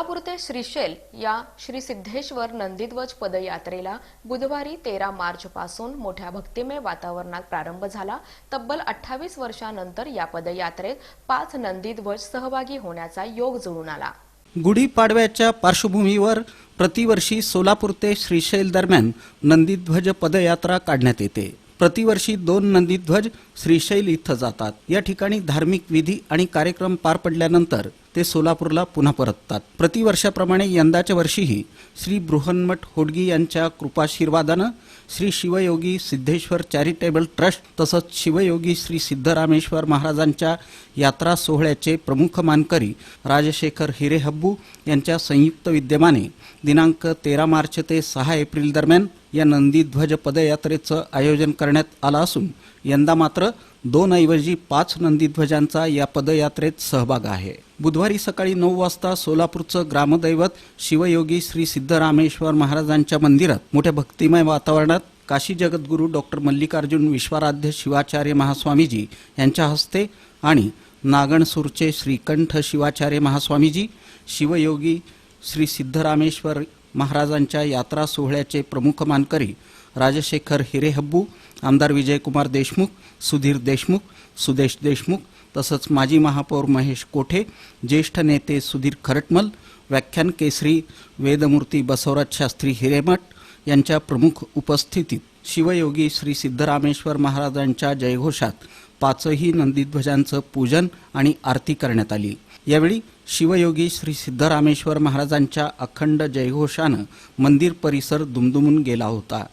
सोलापूर ते श्रीशैल या श्री सिद्धेश्वर नंदीध्वज पदयात्रेला बुधवारी तेरा मार्च पासून मोठ्या भक्तिमय वातावरणात प्रारंभ झाला. तब्बल अठ्ठावीस वर्षानंतर या पदयात्रेत पाच नंदीध्वज सहभागी होण्याचा योग जुळून आला. गुढीपाडव्याच्या पार्श्वभूमीवर प्रतिवर्षी सोलापूर ते श्रीशैल दरम्यान नंदीध्वज पदयात्रा काढण्यात येते. प्रतिवर्षी दोन नंदीध्वज श्रीशैल इथं जातात. या ठिकाणी धार्मिक विधी आणि कार्यक्रम पार पडल्यानंतर ते सोलापूरला पुन्हा परततात. प्रतिवर्षाप्रमाणे यंदाच्या वर्षीही श्री बृहन्मठ होडगी यांच्या कृपाशीर्वादानं श्री शिवयोगी सिद्धेश्वर चॅरिटेबल ट्रस्ट तसंच शिवयोगी श्री सिद्धरामेश्वर महाराजांच्या यात्रा सोहळ्याचे प्रमुख मानकरी राजशेखर हिरेहब्बू यांच्या संयुक्त विद्यमाने दिनांक तेरा मार्च ते सहा एप्रिल दरम्यान या नंदीध्वज पदयात्रेचं आयोजन करण्यात आलं असून यंदा मात्र दोन ऐवजी पाच नंदीध्वजांचा या पदयात्रेत सहभाग आहे. बुधवारी सकाळी नऊ वाजता सोलापूरचं ग्रामदैवत शिवयोगी श्री सिद्धरामेश्वर महाराजांच्या मंदिरात मोठ्या भक्तिमय वातावरणात काशी जगद्गुरू डॉक्टर मल्लिकार्जुन विश्वाराध्य शिवाचार्य महास्वामीजी यांच्या हस्ते आणि नागणसूरचे श्रीकंठ शिवाचार्य महास्वामीजी शिवयोगी श्री सिद्धरामेश्वर महाराजांच्या यात्रा सोहळ्याचे प्रमुख मानकरी राजशेखर हिरेहब्बू आमदार विजयकुमार देशमुख सुधीर देशमुख सुदेश देशमुख तसंच माजी महापौर महेश कोठे ज्येष्ठ नेते सुधीर खरटमल व्याख्यान केसरी वेदमूर्ती बसवराज शास्त्री हिरेमठ यांच्या प्रमुख उपस्थितीत शिवयोगी श्री सिद्धरामेश्वर महाराजांच्या जयघोषात पाचही नंदीध्वजांचं पूजन आणि आरती करण्यात आली. यावेळी शिवयोगी श्री सिद्धरामेश्वर महाराजांच्या अखंड जयघोषानं मंदिर परिसर दुमदुमून गेला होता.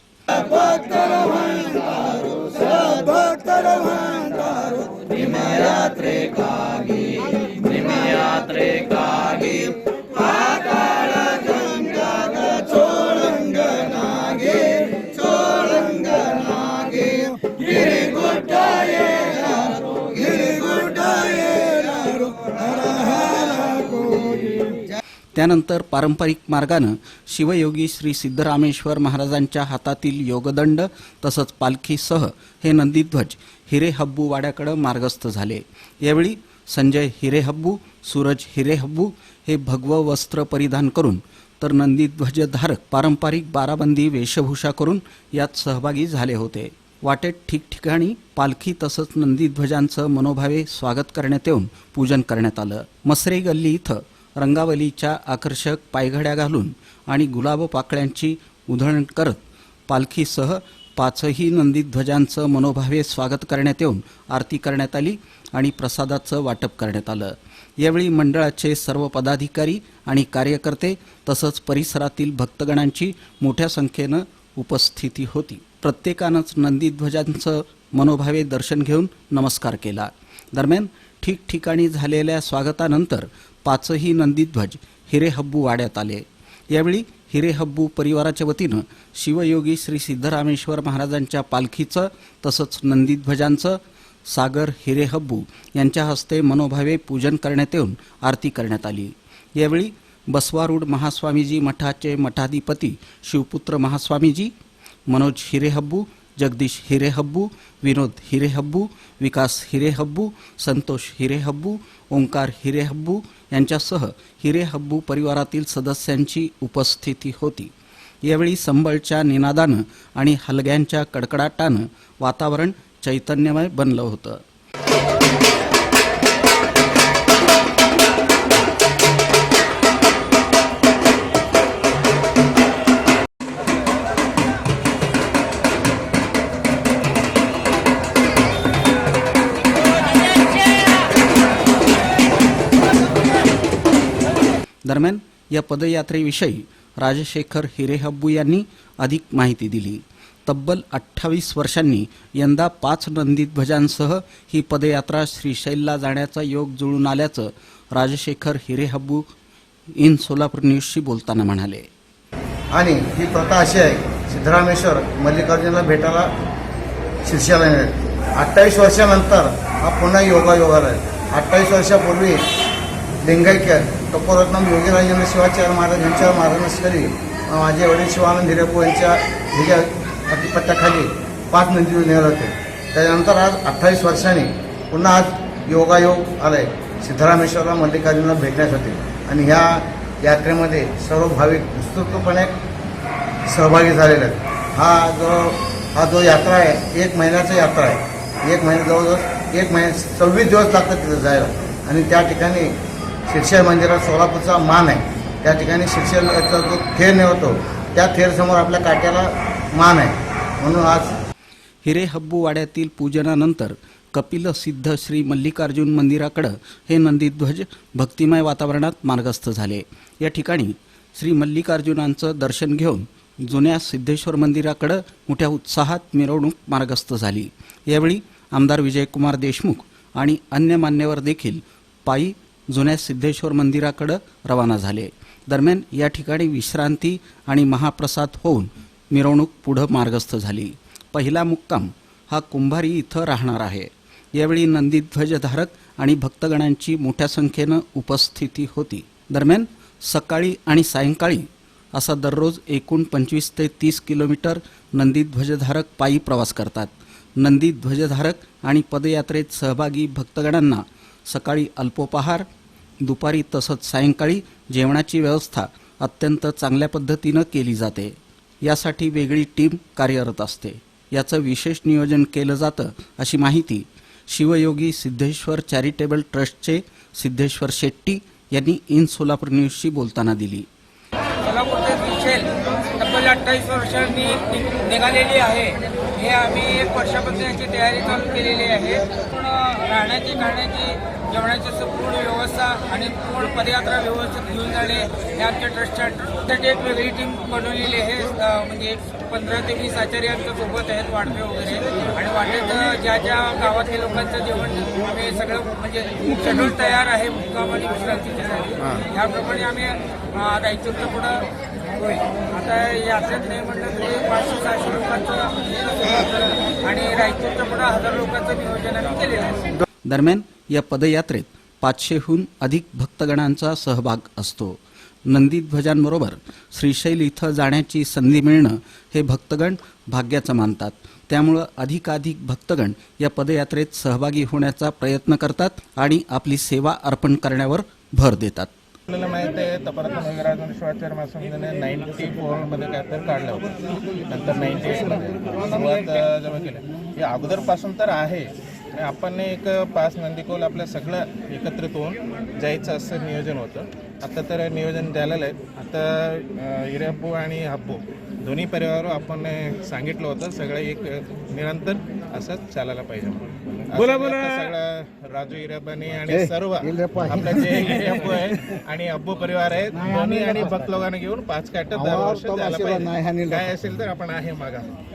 भक्तरवान्तारो विमयात्रे कागे त्यानंतर पारंपरिक मार्गानं शिवयोगी श्री सिद्धरामेश्वर महाराजांच्या हातातील योगदंड तसंच पालखीसह हे नंदीध्वज हिरेहब्बू वाड्याकडे मार्गस्थ झाले. यावेळी संजय हिरेहब्बू सूरज हिरेहब्बू हे भगव वस्त्र परिधान करून तर नंदीध्वजधारक पारंपरिक बाराबंदी वेशभूषा करून यात सहभागी झाले होते. वाटेत ठिकठिकाणी पालखी तसंच नंदीध्वजांचं मनोभावे स्वागत करण्यात येऊन पूजन करण्यात आलं. मसरे गल्ली इथं रंगावलीच्या आकर्षक पायघड्या घालून आणि गुलाब पाकळ्यांची उधळण करत पालखीसह पाचही नंदीध्वजांचं मनोभावे स्वागत करण्यात येऊन आरती करण्यात आली आणि प्रसादाचं वाटप करण्यात आलं. यावेळी मंडळाचे सर्व पदाधिकारी आणि कार्यकर्ते तसंच परिसरातील भक्तगणांची मोठ्या संख्येनं उपस्थिती होती. प्रत्येकानंच नंदीध्वजांचं मनोभावे दर्शन घेऊन नमस्कार केला. दरम्यान ठिकठिकाणी झालेल्या स्वागतानंतर पाचही नंदीध्वज हिरे हब्बू वाड्यात आले. यावेळी हिरे हब्बू परिवाराच्या वतीनं शिवयोगी श्री सिद्धरामेश्वर महाराजांच्या पालखीचं तसंच नंदीध्वजांचं सागर हिरेहब्बू यांच्या हस्ते मनोभावे पूजन करण्यात येऊन आरती करण्यात आली. यावेळी बसवारूढ महास्वामीजी मठाचे मठाधिपती शिवपुत्र महास्वामीजी मनोज हिरेहब्बू जगदीश हिरेहब्बू विनोद हिरेहब्बू विकास हिरेहब्बू संतोष हिरेहब्बू ओंकार हिरेहब्बू यांच्यासह हिरेहब्बू परिवारातील सदस्यांची उपस्थिती होती. यावेळी संबळच्या निनादानं आणि हलग्यांच्या कडकडाटानं वातावरण चैतन्यमय बनलं होतं. दरम्यान या पदयात्रेविषयी राजशेखर हिरेहब्बू यांनी अधिक माहिती दिली. तब्बल अठ्ठावीस वर्षांनी यंदा पाच नंदीध्वजांसह ही पदयात्रा श्रीशैलला जाण्याचा योग जुळून आल्याचं राजशेखर हिरेहब्बू इन सोलापूर न्यूजशी बोलताना म्हणाले. आणि ही प्रथा अशी आहे सिद्धरामेश्वर मल्लिकार्जुनला भेटायला शिर्ष्याला अठ्ठावीस वर्षानंतर हा पुन्हा योगायोगाला आहे. अठ्ठावीस वर्षापूर्वी लिंगायक्य टपोरत्नम योगीराजांना शिवाचार्य महाराज यांच्यावर मार्गदर्शनाखाली माझे वडील शिवानंद हिरेपू यांच्या ह्याच्या अतिपत्याखाली पाच नंदी नेले होते. त्याच्यानंतर आज अठ्ठावीस वर्षांनी पुन्हा आज योगायोग आलाय. सिद्धरामेश्वरला मल्लिकार्जुनला भेटण्यासाठी. आणि ह्या यात्रेमध्ये सर्व भाविक विस्तृतपणे सहभागी झालेले आहेत. हा जो हा जो यात्रा आहे एक महिन्याचा यात्रा आहे. एक महिन्या जवळजवळ एक महिन्या सव्वीस दिवस लागतात तिथं जायला. आणि त्या ठिकाणी शिरशाई मंदिरात सोलापूरचा मान आहे. त्या ठिकाणी शिरशेचा जो थेर नेवतो त्या थेरसमोर आपल्या काट्याला मान आहे. म्हणून आज हिरे हब्बू वाड्यातील पूजनानंतर कपिल सिद्ध श्री मल्लिकार्जुन मंदिराकडं हे नंदीध्वज भक्तिमय वातावरणात मार्गस्थ झाले. या ठिकाणी श्री मल्लिकार्जुनांचं दर्शन घेऊन जुन्या सिद्धेश्वर मंदिराकडं मोठ्या उत्साहात मिरवणूक मार्गस्थ झाली. यावेळी आमदार विजयकुमार देशमुख आणि अन्य मान्यवर देखील पायी जुन्या सिद्धेश्वर मंदिराकडं रवाना झाले. दरम्यान या ठिकाणी विश्रांती आणि महाप्रसाद होऊन मिरवणूक पुढं मार्गस्थ झाली. पहिला मुक्काम हा कुंभारी इथं राहणार आहे. यावेळी नंदीध्वजधारक आणि भक्तगणांची मोठ्या संख्येनं उपस्थिती होती. दरम्यान सकाळी आणि सायंकाळी असा दररोज एकूण पंचवीस ते तीस किलोमीटर नंदीध्वजधारक पायी प्रवास करतात. नंदीध्वजधारक आणि पदयात्रेत सहभागी भक्तगणांना सकाळी अल्पोपहार दुपारी तसंच सायंकाळी जेवणाची व्यवस्था अत्यंत चांगल्या पद्धतीनं केली जाते. यासाठी वेगळी टीम कार्यरत असते. याचं विशेष नियोजन केलं जातं अशी माहिती शिवयोगी सिद्धेश्वर चॅरिटेबल ट्रस्टचे सिद्धेश्वर शेट्टी यांनी इन सोलापूर न्यूजशी बोलताना दिली. सोलापूरचे ते तब्बल अठ्ठावीस वर्षांनी निघालेली आहे. हे आम्ही एक वर्षापासून याची तयारी चालू केलेली आहे. पूर्ण राहण्याची खाण्याची जेवणाची संपूर्ण व्यवस्था आणि पूर्ण पदयात्रा व्यवस्थित घेऊन जाणे. हे आमच्या ट्रस्टच्या एक वेगळी टीम बनवलेली आहे. म्हणजे पंधरा ते वीस आचार्य आमच्यासोबत आहेत वाटवे वगैरे. आणि वाटेत ज्या ज्या गावातल्या लोकांचं जेवण आम्ही सगळं म्हणजे शेड्यूल तयार आहे मुक्काम आणि विश्रांतीसाठी याप्रमाणे आम्ही अं, रायचूरच्या पुढं होईल. आता यात्रेत नाही म्हटलं तरी पाचशे सहाशे लोकांचं आणि रायचूरच्या पुढं हजार लोकांचं नियोजन आम्ही केलेलं आहे. दरम्यान या पदयात्रेत पाचशेहून अधिक भक्तगणांचा सहभाग असतो. नंदीध्वजांबरोबर श्रीशैल इथं जाण्याची संधी मिळणं हे भक्तगण भाग्याचं मानतात. त्यामुळं अधिकाधिक भक्तगण या पदयात्रेत सहभागी होण्याचा प्रयत्न करतात आणि आपली सेवा अर्पण करण्यावर भर देतात. आपल्याला माहिती आहे तपारात नगराजून शिवाचार्य महासंघाने म्हणजे नाईन्टी फोरमध्ये काहीतरी काढलं होतं. नंतर नाईन्टी एटमध्ये सुरुवात जेव्हा केलं. हे अगोदरपासून तर आहे. आपण एक पाच नंदीकोल आपल्या सगळं एकत्रित होऊन जायचं असं नियोजन होतं. आता तर नियोजन झालेलं आहे. आता अं, हिरे हब्बू आणि हब्बू दोन्ही परिवार आपण सांगितलं होतं सगळं एक निरंतर असंच चालायला पाहिजे. बोला बोला. सगळं राजू हिराबानी आणि सर्व आपलं जे हिरे आहे आणि अब्बू परिवार आहे दोन्ही आणि भक्त लोकांना घेऊन पाच काट दरवर्षी द्यायला पाहिजे. काय असेल तर आपण आहे मागा